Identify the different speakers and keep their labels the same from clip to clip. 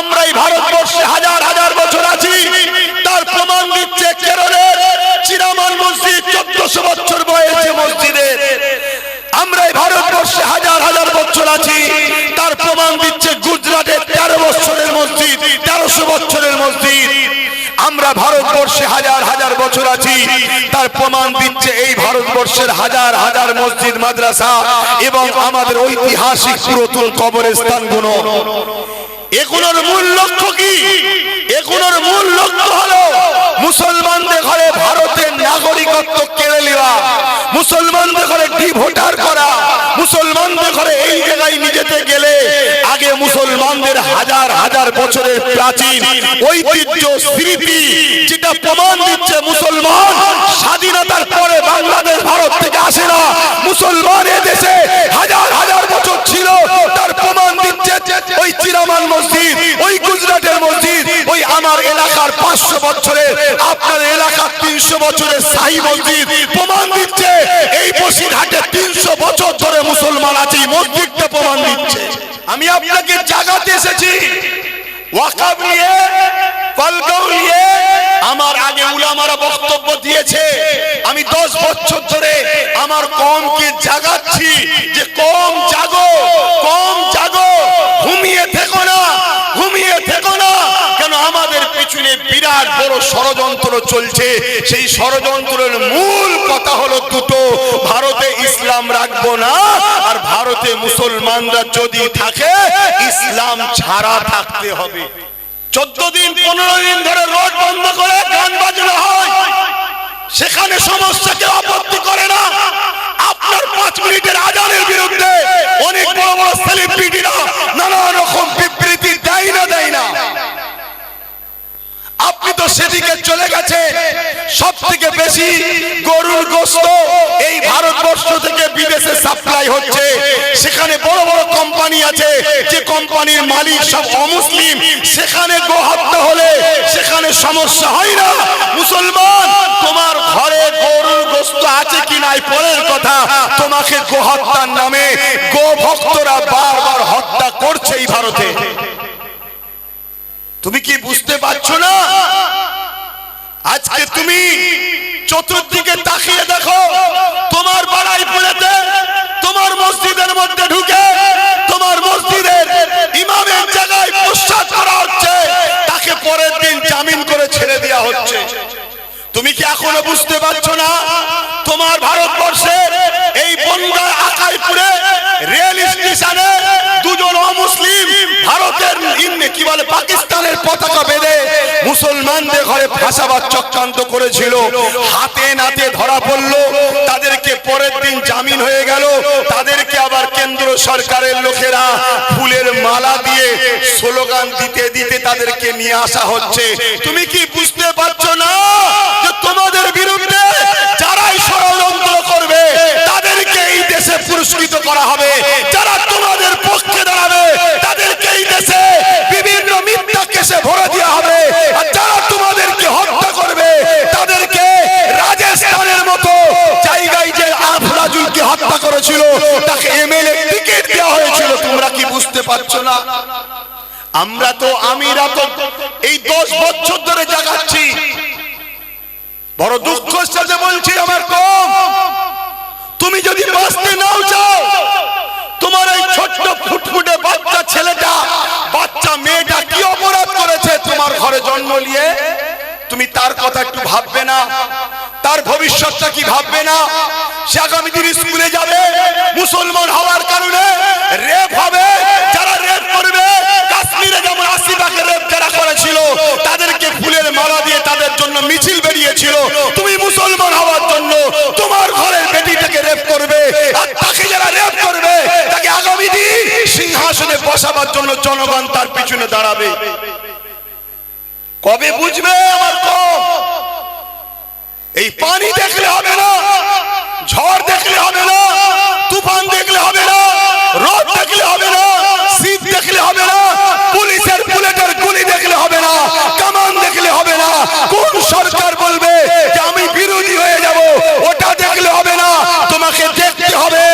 Speaker 1: আমরা এই ভারতবর্ষে হাজার হাজার বছর আছি। তার প্রমাণ দিচ্ছে কেরলের চিরামান মসজিদ চোদ্দশো বছর বয়সে মসজিদের আমরা এই ভারতবর্ষে হাজার হাজার বছর আছি। তার প্রমাণ দিচ্ছে গুজরাটের তেরো বছরের মসজিদ, তেরোশো বছরের মসজিদ। আমরা ভারতবর্ষে হাজার হাজার বছর আছি। তার প্রমাণ দিচ্ছে এই ভারতবর্ষের হাজার হাজার মসজিদ, মাদ্রাসা এবং আমাদের ঐতিহাসিক পুরাতন কবরস্থানগুলো। এগুলোর মূল লক্ষ্য কি? এগুলোর মূল লক্ষ্য হলো মুসলমানদের ঘরে ভারতের নাগরিকত্ব কেড়ে নেওয়া, মুসলমানদের ঘরে ডিভোটার করা, মুসলমানদের ঘরে এই জায়গায় নিজেতে গেলে আগে মুসলমানদের হাজার হাজার বছরের প্রাচীন ঐতিহ্য, স্মৃতি যেটা প্রমাণ দিচ্ছে মুসলমান স্বাধীনতার পরে বাংলাদেশ ভারত থেকে আসে না মুসলমান এ দেশে হাজার হাজার বছর ছিল তার প্রমাণ দিচ্ছে ওই চিরামান মসজিদ ওই গুজরাটের মসজিদ ওই আমার এলাকার পাঁচশো বছরের আপনার এলাকার তিনশো বছরের শাহী মসজিদ প্রমাণ দিচ্ছে। এই বসিরহাটে তিনশো বছর ধরে মুসলমান আছে, এই মসজিদটা প্রমাণ দিচ্ছে। আমি আপনাকে জাগাতে এসেছি। আমার আগে উলামারা বক্তব্য দিয়েছে। আমি দশ বছর ধরে আমার কমকে জাগাচ্ছি যে কম জাগো, কম জাগো ঘুমিয়ে থেকো না ঘুমিয়ে থেকো না কেন আমাদের পিছনে বড় ষড়যন্ত্র চলছে, সেই ষড়যন্ত্রের মূল কথা হলো দুটো। ভারতে ইসলাম রাখব না, আর ভারতে মুসলমানরা যদি থাকে, ইসলাম ছাড়া থাকতে হবে। চোদ্দ দিন, পনেরো দিন ধরে রোড বন্ধ করে গান বাজনা হয়। সেখানে সমস্যা কেউ আপত্তি করে না। আপনার পাঁচ মিনিটের আজানের বিরুদ্ধে অনেক বড় বড় সেলিব্রিটিরা নানা রকম বিবৃতি দেয় না দেয় না আপনি তো সেদিকে চলে গেছে। সব থেকে বেশি গরুর গোস্ত এই ভারতবর্ষ থেকে বিদেশে সাপ্লাই হচ্ছে। সেখানে বড় বড় কোম্পানি আছে। যে কোম্পানির মালিক সব অমুসলিম। সেখানে গোহত্যা হলে সেখানে সমস্যা হয় না। মুসলমান, তোমার ঘরে গরুর গোস্ত আছে কি নাই পরের কথা। তোমাকে গোহত্যার নামে গো ভক্তরা বারবার হত্যা করছে এই ভারতে। তুমি কি বুঝতে পারছ না? আজকে তুমি চতুর্দিকে তাকিয়ে দেখো তোমার বাড়াই পড়েতে তোমার মসজিদের মধ্যে ঢুকে তোমার মসজিদের ইমামের জায়গায় প্রসাদ করা হচ্ছে তাকে পরের দিন জামিন করে ছেড়ে দেওয়া হচ্ছে। তুমি কি এখনও বুঝতে পারছ না? তোমার ভারতবর্ষের এই বনগাঁ আকাইপুরে রেল স্টেশনে দুজন অমুসলিম ভারতের কি বলে, পাকিস্তানের পতাকা বেঁধে মুসলমানদের ঘরে ফাঁসাবার চক্রান্ত করেছিল। হাতে নাতে ধরা পড়ল, তাদেরকে পরের দিন জামিন হয়ে গেল, তাদেরকে আবার কেন্দ্র সরকারের লোকেরা ফুলের মালা দিয়ে স্লোগান দিতে দিতে তাদেরকে নিয়ে আসা হচ্ছে। তুমি কি বুঝতে পারছ না যে তোমাদের বিরুদ্ধে যারাই ষড়যন্ত্র করবে, তাদেরকে এই দেশে পুরস্কৃত করা হবে? যারা করেছিল, তাকে এমএলএ টিকিট দেওয়া হয়েছিল, তোমরা কি বুঝতে পারছ না? আমরা তো আমিরা তো এই দশ বছর ধরে জাগাচ্ছি। বড় দুঃখের সাথে বলছি আমার কম। তুমি যদি বাঁচতে নাও চাও, তোমার এই ছোট্ট ফুটফুটে বাচ্চা ছেলেটা, বাচ্চা মেয়েটা কি অপরাধ করেছে? তোমার ঘরে জন্ম নিয়ে তুমি তার কথা একটু ভাববে না। তার ভবিষ্যৎটা কি ভাববে না? সে আগামী দিন স্কুলে যাবে, মুসলমান হওয়ার কারণে রেপ হবে, যারা রেপ করবে, কাশ্মীরে যেমন আশিবাকে রেপ যারা করেছিল, তাদেরকে ফুলের মালা দিয়ে তাদের জন্য মিছিল বেরিয়েছিল। তুমি মুসলমান হওয়ার জন্য তোমার ঘরের বেটিটাকে রেপ করবে, আর তাকে যারা রেপ করবে, তাকে আগামী দিন সিংহাসনে বসাবার জন্য জনগণ তার পিছনে দাঁড়াবে। কবে বুঝবে আমার এই পানি দেখলে হবে না, ঝড় দেখলে হবে না, তুফান দেখলে হবে না রোদ দেখলে হবে না শীত দেখলে হবে না, পুলিশের বুলেটের গুলি দেখলে হবে না, কামান দেখলে হবে না। কোন সরকার বলবে যে আমি বিরোধী হয়ে যাব? ওটা দেখলে হবে না, তোমাকে দেখতে হবে।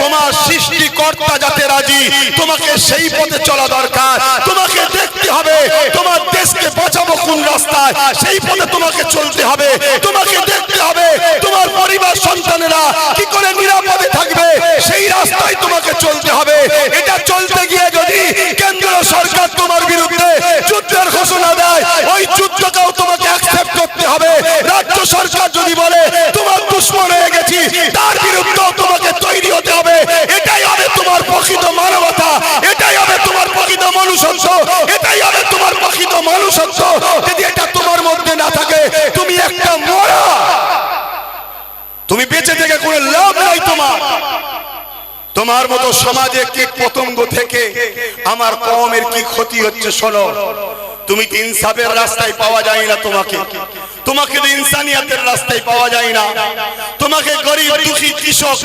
Speaker 1: তোমার সৃষ্টিকর্তা রাজি? তোমাকে সেই পথে চলা দরকার। তোমাকে দেখতে হবে। তোমার দেশকে বাঁচাবো কোন রাস্তায়? সেই পথে তোমাকে চলতে হবে। তোমাকে দেখতে হবে। তোমার পরিবার সন্তানেরা কি করে নিরাপদে থাকবে, সেই রাস্তায় তোমাকে চলতে হবে। এটা চলতে গিয়ে যদি কেন্দ্র সরকার তোমার বিরুদ্ধে যুদ্ধের ঘোষণা দেয়, ওই যুদ্ধকেও তোমাকে অ্যাকসেপ্ট করতে হবে। রাজ্য সরকার যদি বলে, তোমার দুশ্মন হয়ে গেছি, তার বিরুদ্ধেও তোমাকে মনুষ্যত্ব, এটাই হবে তোমার প্রকৃত মানুষত্ব যদি এটা তোমার মধ্যে না থাকে, তুমি একটা মরা। তুমি বেঁচে থেকে কোনো লাভ নাই তোমার। তোমার মতো সমাজে কীট পতঙ্গ থেকে আমার কমের কি ক্ষতি হচ্ছে, শোনো। তুমি তো ইনসাফের রাস্তায় পাওয়া যায় না তোমাকে? তোমাকে তো ইনসানিয়াতের রাস্তায় পাওয়া যায় না। তোমাকে গরিব, দুঃখী, কৃষক,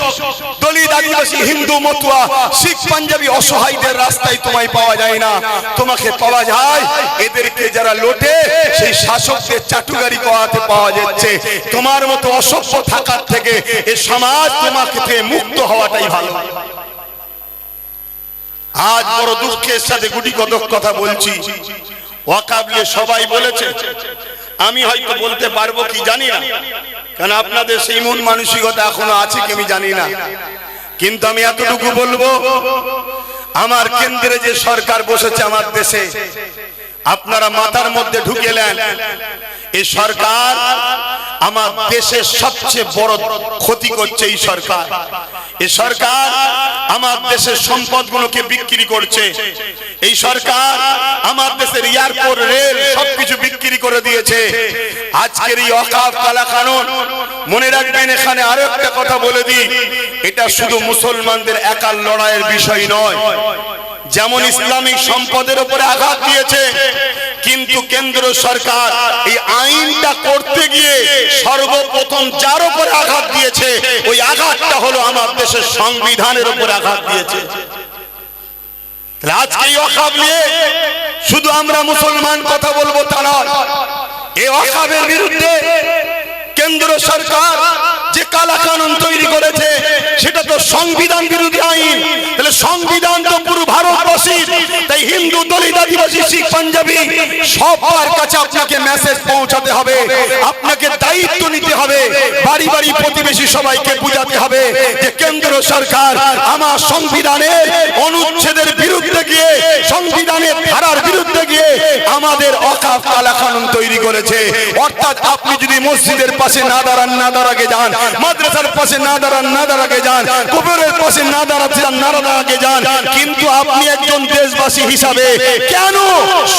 Speaker 1: দলিত, আদিবাসী, হিন্দু, মতুয়া, শিখ, পাঞ্জাবি, অসহায়দের রাস্তায় তোমায় পাওয়া যায় না। তোমাকে পাওয়া যায় এদেরকে যারা লোটে, সেই শাসকদের চাটুকারি করাতে পাওয়া যাচ্ছে। তোমার মতো অসভ্য থাকার থেকে এ সমাজ তোমাকে মুক্ত হওয়াটাই ভালো। আজ বড় দুঃখের সাথে গুটি কতক কথা বলছি। ওয়াকাবলে সবাই বলেছে, আমি হয়তো বলতে পারব কি জানি না। কারণ আপনাদের সেই মন মানসিকতা এখনও আছে কি আমি জানি না। কিন্তু আমি এতটুকু বলব, আমার কেন্দ্রে যে সরকার বসেছে আমার দেশে, আপনারা মাথার মধ্যে ঢুকেলেন এই সরকার আমার দেশের সবচেয়ে বড় ক্ষতি করছে এই সরকার। এই সরকার আমার দেশের সম্পদগুলোকে বিক্রি করছে। এই সরকার আমার দেশের এয়ারপোর্ট, রেল সবকিছু বিক্রি করে দিয়েছে। আজকের এই অকাপ কালা কানুন মনে রাখবেন এখানে আরও একটা কথা বলে দিই। এটা শুধু মুসলমানদের একার লড়াইয়ের বিষয় নয়। যেমন ইসলামিক সম্পদের উপরে আঘাত দিয়েছে কিন্তু কেন্দ্র সরকার এই আইনটা করতে গিয়ে সর্বপ্রথম যার উপরে আঘাত দিয়েছে, ওই আঘাতটা হলো আমার দেশের সংবিধানের উপরে আঘাত দিয়েছে। শুধু আমরা মুসলমান কথা বলব তা নয়, এই অকাবের বিরুদ্ধে কেন্দ্র সরকার যে কালা তৈরি করেছে, সেটা তো সংবিধান বিরোধী আইন। তাহলে সংবিধান তো পুরো ভারতবাসীর, তাই হিন্দু দলিত আদিবাসী, শিখ, পাঞ্জাবি সবার কাছে আপনাকে মেসেজ পৌঁছাতে হবে। আপনাকে দায়িত্ব নিতে হবে। বাড়ি বাড়ি প্রতিবেশী সবাইকে বুঝাতে হবে যে কেন্দ্র সরকার আমার সংবিধানের অনুচ্ছেদের বিরুদ্ধে গিয়ে, সংবিধানের ধারার বিরুদ্ধে গিয়ে আমাদের অকাপ কালা কানুন তৈরি করেছে। অর্থাৎ আপনি যদি মসজিদের পাশে না দাঁড়ান, না দাঁড়াকে যান, মাদ্রাসার পাশে না দাঁড়ান, না দাঁড়াকে যান কুকুরের পাশে না দাঁড়াতে যান না দাঁড়াকে যান, কিন্তু আপনি একজন দেশবাসী হিসাবে কেন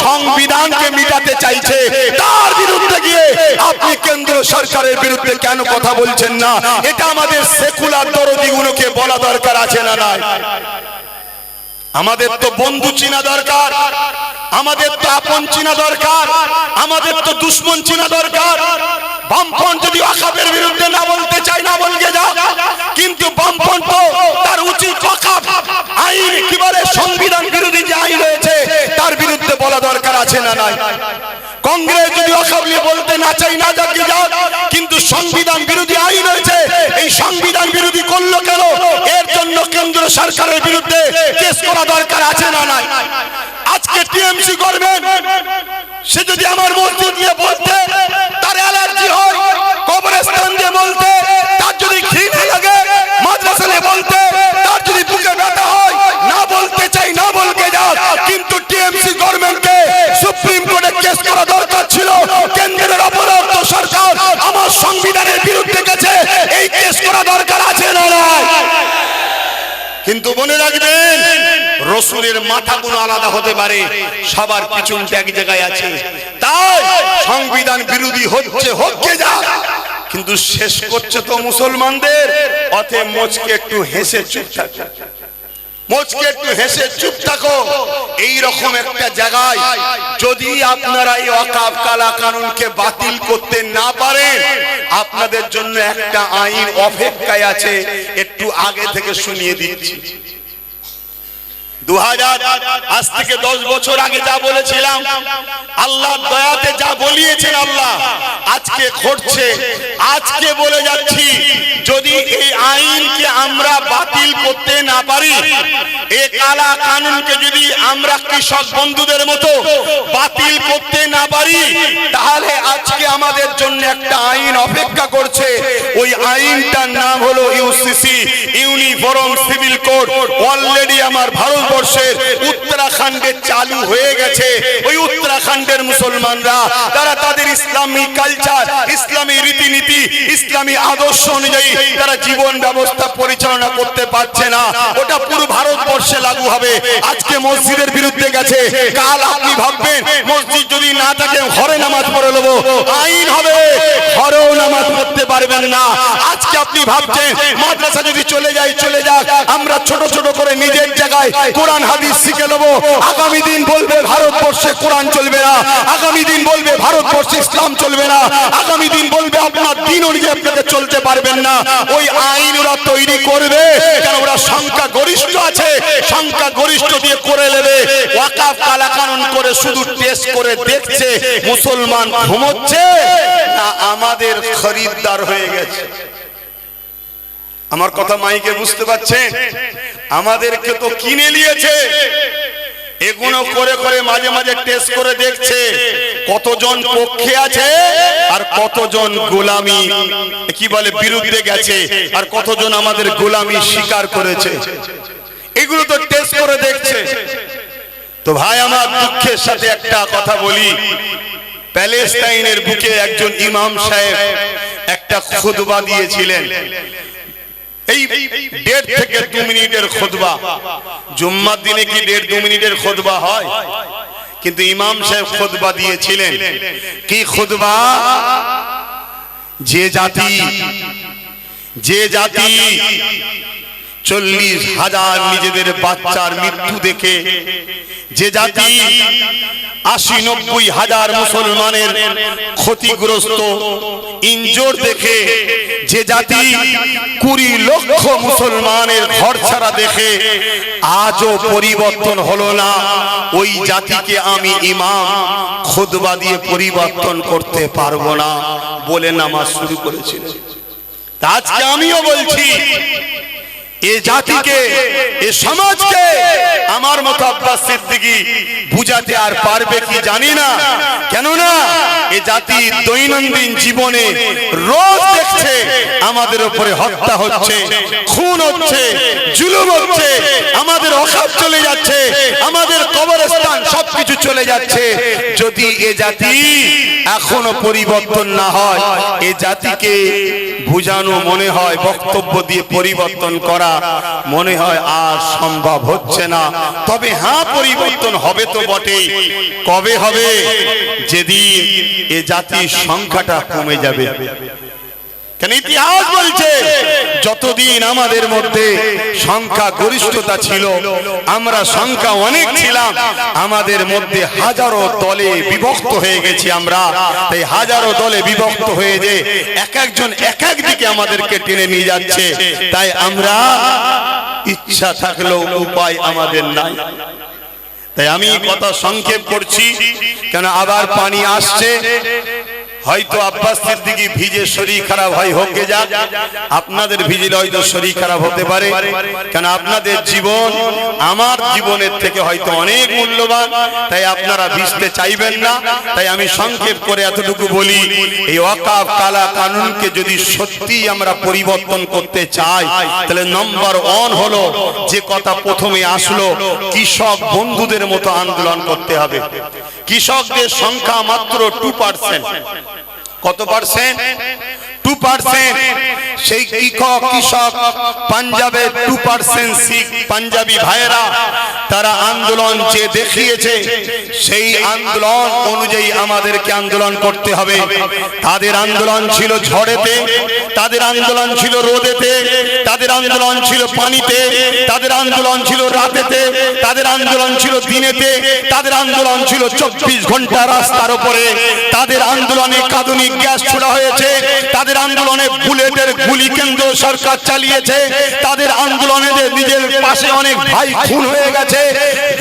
Speaker 1: সংবিধানকে মিটাতে চাইছে? তার বিরুদ্ধে গিয়ে আপনি কেন্দ্র সরকারের বিরুদ্ধে কেন কথা বলছেন না? এটা আমাদের সেকুলার দরদিগুলোকে বলা দরকার আছে না নাই? আমাদের তো বন্ধু চিনা দরকার। আমাদের তো আপন চিনা দরকার। আমাদের তো দুশ্মন চিনা দরকার। বামপন যদি অকাপের বিরুদ্ধে না বলতে চাই না বলকে যাও কিন্তু বামপন তো তার উচিত আছে না নাই? কংগ্রেস যদি অকাপ বলতে না চাই, না যাকে যাক, কিন্তু সংবিধান বিরোধী আইন হয়েছে এই সংবিধান বিরোধী করল কেন? এর জন্য কেন্দ্র সরকারের বিরুদ্ধে কেস করা দরকার আছে না নাই? আজকে টিএমসি করবেন সে যদি আমার মসজিদ নিয়ে বলতে করা দরকার ছিল। কেন্দ্রের অপরাধ সরকার আমার সংবিধানের বিরুদ্ধে গেছে। এই কেস করা দরকার আছে না কিন্তু মনে রাখবেন, রসুলের মাথা মাথাগুলো আলাদা হতে পারে। সবার পিছনটা এক জায়গায় আছে। তাই সংবিধান বিরোধী হচ্ছে হচ্ছে যা। কিন্তু শেষ করছে তো মুসলমানদের। অতএব মোচকে একটু হেসে চুপ থাকে। মোচকে একটু হেসে চুপ থাকো। এই রকম একটা জায়গায় যদি আপনারা এই অকাপ কালা কানুনকে বাতিল করতে না পারেন, আপনাদের জন্য একটা আইন অপেক্ষায় আছে, একটু আগে থেকে শুনিয়ে দিচ্ছি। আজ থেকে দশ বছর আগে যা বলেছিলাম, আল্লাহ দয়াতে যা বলিয়েছেন আল্লাহ, আজকে ঘটছে। আজকে বলে যাচ্ছি, যদি এই আইনকে আমরা বাতিল করতে না পারি, এ কালা কানুনকে যদি আমরা কৃষক বন্ধুদের মতো বাতিল করতে না পারি, তাহলে আজকে আমাদের জন্য একটা আইন অপেক্ষা করছে। ওই আইনটার নাম হলো UCC, uniform civil code. Already আমার ভারতবর্ষের উত্তরাখণ্ডে চালু হয়ে গেছে। ওই উত্তরাখণ্ডের মুসলমানরা, তারা তাদের ইসলামী কালচার, ইসলামী রীতিনীতি, ইসলামী আদর্শ অনুযায়ী তারা জীবন ব্যবস্থা পরিচালনা করতে পারছে না। ওটা পুরো ভারতবর্ষে লাগু হবে। আজকে মসজিদের বিরুদ্ধে গেছে। কাল আপনি ভাববেন, মসজিদ যদি না থাকে, ঘরে নামাজ পড়ে নেব। আইন হবে, ঘরেও নামাজ পড়তে পারবেন না। আজকে আপনি ভাবছেন, মাদ্রাসা যদি চলে যায়, চলে যাক। আমরা ছোট ছোট করে নিজের জায়গায় কোরআন হাদিস শিখে নেব। আগামী দিন বলবে, ভারতবর্ষে কোরআন চলবে না। আগামী দিন বলবে, ভারতবর্ষে ইসলাম চলবে না। আগামী দিন বলবে, আপনার দিন অনুযায়ী আপনাকে চলতে পারবেন না। ওই আইন ওরা তৈরি করবে, কেন ওরা সংখ্যা গরিষ্ঠ আছে। সংখ্যা গরিষ্ঠ দিয়ে করে নেবে। ওয়াকাফ কালা কানুন করে শুধু টেস্ট করে দেখছে, মুসলমান ঘুমোচ্ছে না আমাদের খরিদ্দার হয়ে গেছে। আমার কথা মাইকে বুঝতে পারছেন? আমাদেরকে তো কিনে নিয়েছে। এগুলো করে করে মাঝে মাঝে টেস্ট করে দেখছে। কতজন পক্ষে আছে আর কতজন গোলামি। কি বলে, বিরুদ্ধে গেছে আর কতজন আমাদের গোলামি স্বীকার করেছে। এগুলো তো টেস্ট করে দেখছে। তো ভাই, আমার দুঃখের সাথে একটা কথা বলি। প্যালেস্টাইনের বুকে একজন ইমাম সাহেব একটা খুতবা দিয়েছিলেন। এই দেড় থেকে দু মিনিটের খোদবা জুম্মার দিনে কি দেড় দু মিনিটের খোদবা হয়? কিন্তু ইমাম সাহেব খোদবা দিয়েছিলেন। কি খোদবা যে জাতি যে জাতি চল্লিশ হাজার নিজেদের বাচ্চার মৃত্যু দেখে যে জাতি আশি নব্বই হাজার মুসলমানের ক্ষতিগ্রস্ত, ইনজোর দেখে যে জাতি কুড়ি লক্ষ মুসলমানের ঘর ছাড়া দেখে আজও পরিবর্তন হলো না। ওই জাতিকে আমি ইমাম খুদবা দিয়ে পরিবর্তন করতে পারব না বলে নামাজ শুরু করেছিল। আজকে আমিও বলছি এ জাতিকে এ সমাজকে আমার মতো আব্বাস সিদ্দিকী বুঝাতে আর পারবে কি জানি না। কেননা এ জাতি দৈনন্দিন জীবনে রোজ দেখছে আমাদের উপরে হত্যা হচ্ছে খুন হচ্ছে জুলুম হচ্ছে আমাদের অকাপ চলে যাচ্ছে আমাদের কবরস্থান সবকিছু চলে যাচ্ছে। যদি এ জাতি এখনও পরিবর্তন না হয় এ জাতিকে বুঝানো মনে হয় বক্তব্য দিয়ে পরিবর্তন করা মনে হয় আর সম্ভব হচ্ছে না। তবে হ্যাঁ পরিবর্তন হবে তো বটেই। কবে হবে? যেদিন এ জাতির সংখ্যাটা কমে যাবে। কেন ইতিহাস বলছে? যতদিন আমাদের মধ্যে সংখ্যা গরিষ্ঠতা ছিল আমরা সংখ্যা অনেক ছিলাম আমাদের মধ্যে হাজারো দলে বিভক্ত হয়ে গেছি আমরা। তাই হাজারো দলে বিভক্ত হয়ে যে এক একজন এক এক দিকে আমাদেরকে টেনে নিয়ে যাচ্ছে। তাই আমরা ইচ্ছা থাকলেও উপায় আমাদের নাই। তাই আমি কথা সংক্ষেপ করছি কেন আবার পানি আসছে? হয়তো আব্বাস সিদ্দিকি ভিজে শরীর খারাপ হয়, হোক যাক। আপনাদের ভিজলে হয়তো শরীর খারাপ হতে পারে। কেন আপনাদের জীবন আমার জীবনের থেকে হয়তো অনেক মূল্যবান। তাই আপনারা ভিজতে চাইবেন না। তাই আমি সংক্ষেপ করে এতটুকু বলি, এই ওয়াকাফ কালা কানুনকে যদি সত্যি আমরা পরিবর্তন করতে চাই, তাহলে নম্বর ওয়ান হলো যে কথা প্রথমে আসলো, কৃষক বন্ধুদের মতো আন্দোলন করতে হবে। কৃষকদের সংখ্যা মাত্র টু পার্সেন্ট কত পার্সেন্ট? সেই কৃষক কৃষক, পাঞ্জাবে টু পার্সেন্ট শিখ পাঞ্জাবি ভাইয়েরা, তারা আন্দোলন যে দেখিয়েছে, সেই আন্দোলন অনুযায়ী আমাদেরকে আন্দোলন করতে হবে। তাদের আন্দোলন ছিল ঝড়েতে, তাদের আন্দোলন ছিল রোদেতে, তাদের আন্দোলন ছিল পানিতে, তাদের আন্দোলন ছিল রাতেতে, তাদের আন্দোলন ছিল দিনেতে, তাদের আন্দোলন ছিল চব্বিশ ঘণ্টা রাস্তার উপরে। তাদের আন্দোলনে কাঁদুনি গ্যাস ছোড়া হয়েছে, তাদের আন্দোলনে বুলেটের গুলি কেন্দ্র সরকার চালিয়েছে। তাদের আন্দোলনে নিজের পাশে অনেক ভাই খুন হয়ে গেছে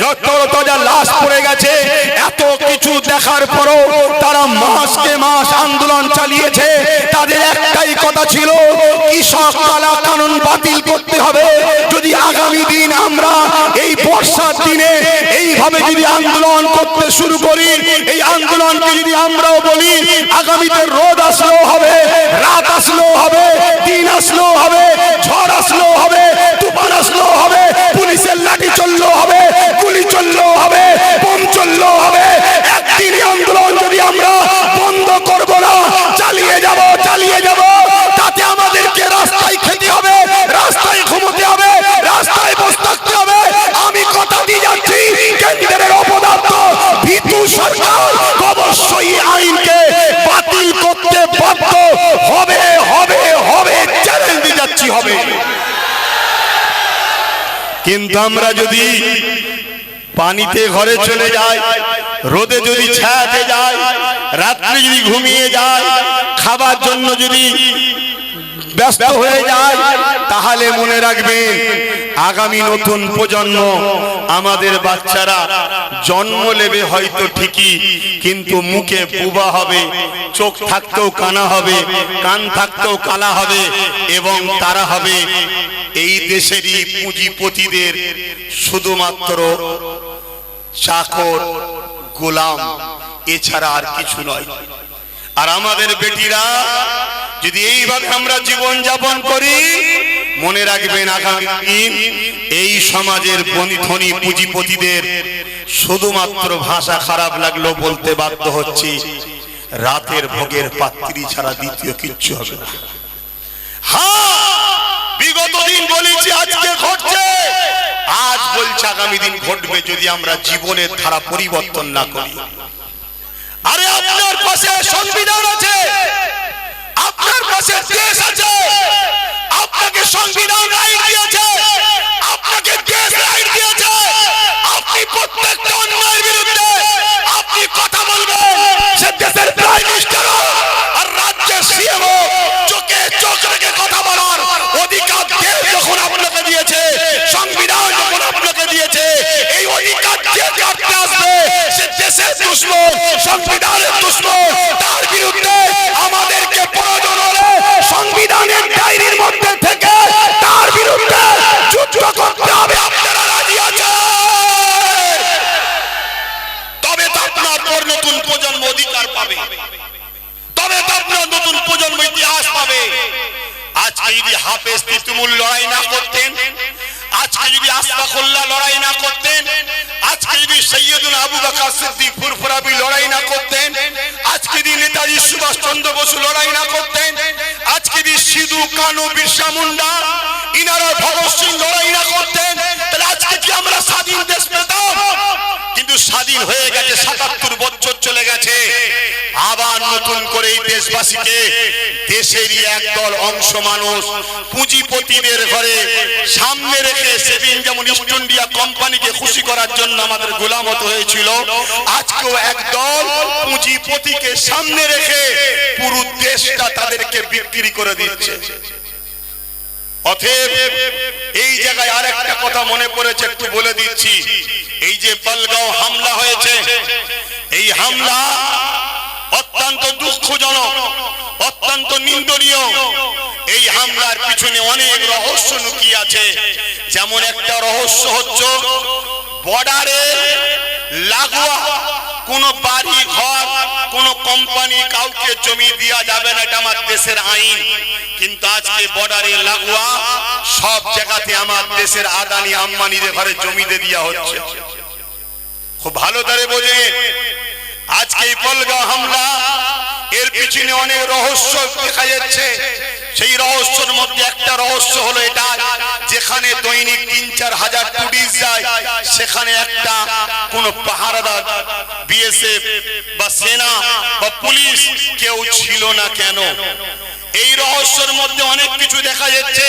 Speaker 1: রক্তরতজা লাশ পড়ে গেছে, এত কিছু দেখার পরও তারা মাসকে মাস আন্দোলন চালিয়েছে। তাদের একটাই কথা ছিল, কৃষক কালা কানুন বাতিল করতে হবে। যদি আগামী দিন আমরা এই বর্ষার দিনে এইভাবে যদি আন্দোলন করতে শুরু করি এই আন্দোলনকে যদি আমরাও বলি আগামীতে রোদ আসলেও হবে রাত আসলেও হবে দিন আসলেও হবে ঝড় আসলেও হবে তুফান আসলেও হবে পুলিশের লাঠি চললেও হবে গুলি চললেও হবে বোম চললেও হবে একদিনই আন্দোলন যদি আমরা বন্ধ করব না চালিয়ে যাব চালিয়ে যাব তাতে আমাদেরকে রাস্তায় খেতে হবে রাস্তায় ঘুমোতে হবে রাস্তায় বসে থাকতে হবে আমি কথা দিয়ে যাচ্ছি কেন্দ্রের অপদার্থ। ভিতু সরকার অবশ্যই আইনকে বাতিল করতে বাধ্য। হবে হবে হবে চ্যালেঞ্জ দিয়ে যাচ্ছি, হবে। কিন্তু আমরা যদি পানিতে ঘরে চলে যায় রোদে যদি ছায়াতে যায় রাত্রে যদি ঘুমিয়ে যায় খাবার জন্য যদি ব্যস্ত হয়ে যায়, তাহলে মনে রাখবেন, আগামী নতুন প্রজন্ম আমাদের বাচ্চারা জন্ম নেবে হয়তো ঠিকই, কিন্তু মুখে বুবা হবে, চোখ থাকতেও কানা হবে, কান থাকতেও কালা হবে, এবং তারা হবে এই দেশেরই পুঁজিপতিদের শুধুমাত্র চাকর, গোলাম, এছাড়া আর কিছু নয়। আর আমাদের বেটিরা যদি এইভাবে আমরা জীবন যাপন করি, মনে রাখবেন আগামী এই সমাজের বনিধনী পুঁজিপতিদের শুধুমাত্র ভাষা খারাপ লাগল বলতে বাধ্য হচ্ছি, রাতের ভোগের পাত্রী ছাড়া দ্বিতীয় কিচ্ছু হবে না। হ্যাঁ বিগত দিন বলেছি, আজকে ঘটছে। আজ বলছে আগামী দিন ঘটবে যদি আমরা জীবনের ধারা পরিবর্তন না করি। আরে আপনার পাশে সংবিধান আছে। আপনার পাশে দেশ আছে। আপনাকে সংবিধান আইন দিয়েছে। আপনাকে দেশ আইন দিয়েছে। আপনি প্রত্যেকটা অন্যায়ের বিরুদ্ধে আপনি কথা বলবেন। সে দেশের প্রাইম মিনিস্টার আর রাজ্যের সিএম চোখে চোখ রেখে কথা বলার অধিকার দেশ যখন আপনাকে দিয়েছে, সংবিধান যখন আপনাকে দিয়েছে, এই অধিকার যে কাটতে আসবে, সে দেশের দুশ্মন, সংবিধানের দুশ্মন, তার বিরুদ্ধে পাবে। তবে তো আপনার নতুন প্রজন্ম ইতিহাস পাবে। আজকে যদি হাফেজ তিতুমুল লড়াই না করতেন, আজকে যদি আস্তাকুল্লাহ লড়াই না করতেন, আজকে যদি সৈয়দুল আবু বকর সিদ্দিক ফুরফুরাবি লড়াই না করতেন, আজকে যদি নেতাজি সুভাষ চন্দ্র বসু লড়াই না করতেন, আজকে যদি সিধু, কানু, বিরসা মুন্ডা ইনারা ভগৎ সিং লড়াই না করতেন, তাহলে আজকে কি আমরা স্বাধীন দেশ পেতাম? কিন্তু স্বাধীন হয়ে গেছে, সাতাত্তর বছর চলে গেছে। আবার নতুন করে এই দেশবাসীকে দেশেরই একদল অংশ মানুষ পুঁজিপতিদের ঘরে সামনে রেখে সেদিন যেমন ইস্ট ইন্ডিয়া কোম্পানিকে খুশি করার জন্য আমাদের গোলামত হয়েছিল, আজকেও একদল পুঁজিপতিকে সামনে রেখে পুরো দেশটা তাদেরকে বিক্রি করে দিচ্ছে। অতএব এই জায়গায় আর একটা কথা মনে পড়েছে, একটু বলে দিচ্ছি। এই যে পালগাঁও হামলা হয়েছে, এই হামলা অত্যন্ত দুঃখজনক, অত্যন্ত নিন্দনীয়। এই হামলার পিছনে অনেক রহস্য লুকিয়ে আছে। যেমন একটা রহস্য হচ্ছে বর্ডারে লাগোয়া, কোন বাড়ি ঘর, কোন কোম্পানি কাউকে জমি দেওয়া যাবে না, এটা আমার দেশের আইন। কিন্তু আজকে বর্ডারে লাগোয়া, সব জায়গাতে আমার দেশের আদানি আম্বানিদের ঘরে জমিতে দেওয়া হচ্ছে। খুব ভালো করে বোঝে। আজকে এই পলগা হামলা এর পিছনে অনেক রহস্য দেখা যাচ্ছে। সেই রহস্যের মধ্যে একটা রহস্য হলো এটা, যেখানে দৈনিক তিন চার হাজার টুরিস্ট যায়, সেখানে একটা কোন পাহারাদার বিএসএফ বা সেনা বা পুলিশ কেউ ছিল না কেন? এই রহস্যের মধ্যে অনেক কিছু দেখা যাচ্ছে।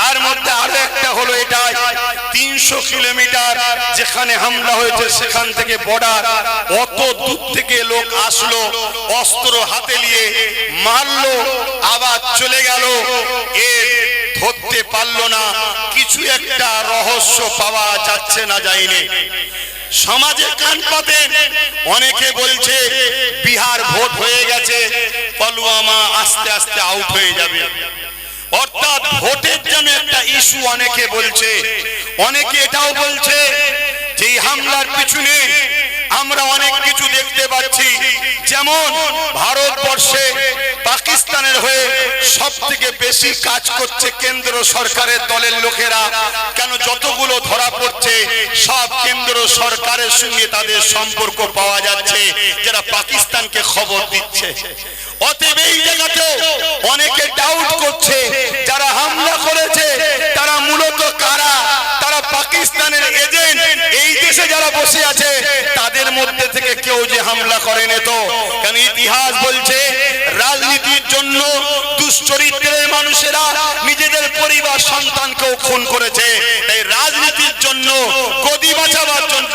Speaker 1: তার মধ্যে আরও একটা হলো এটা, তিনশো কিলোমিটার যেখানে হামলা হয়েছে, সেখান থেকে বর্ডার অত দূর থেকে লোক আসলো, অস্ত্র হাতে নিয়ে মারলো, আবার চলে গেল। এ ধরতে পারল না, কিছু একটা রহস্য পাওয়া যাচ্ছে না, যায়নি। সমাজে কান পাতেন অনেকে বলছে, বিহার ভোট হয়ে গেছে, পলুয়ামা আস্তে আস্তে আউট হয়ে যাবে। অর্থাৎ ভোটের জন্য একটা ইস্যু অনেকে বলছে। অনেকে এটাও বলছে যে হামলার পিছনে আমরা অনেক কিছু দেখতে পাচ্ছি। যেমন, ভারতবর্ষে পাকিস্তানের হয়ে সব থেকে বেশি কাজ করছে কেন্দ্র সরকারের দলের লোকেরা। কেন যতগুলো ধরা পড়ছে, সব কেন্দ্র সরকারের সঙ্গে তাদের সম্পর্ক পাওয়া যাচ্ছে, যারা পাকিস্তানকে খবর দিচ্ছে। অতএব এই জায়গাতেও অনেকে ডাউট করছে, যারা হামলা করেছে, তারা মূলত কারা? পাকিস্তানের এজেন্ট এই দেশে যারা বসে আছে, তাদের মধ্যে থেকে কেউ যে হামলা করেন তো? কারণ ইতিহাস বলছে, রাজনীতির জন্য দুশ্চরিত্রের মানুষেরা নিজেদের পরিবার সন্তানকেও খুন করেছে। তাই রাজনীতির জন্য গদি বাঁচাবার জন্য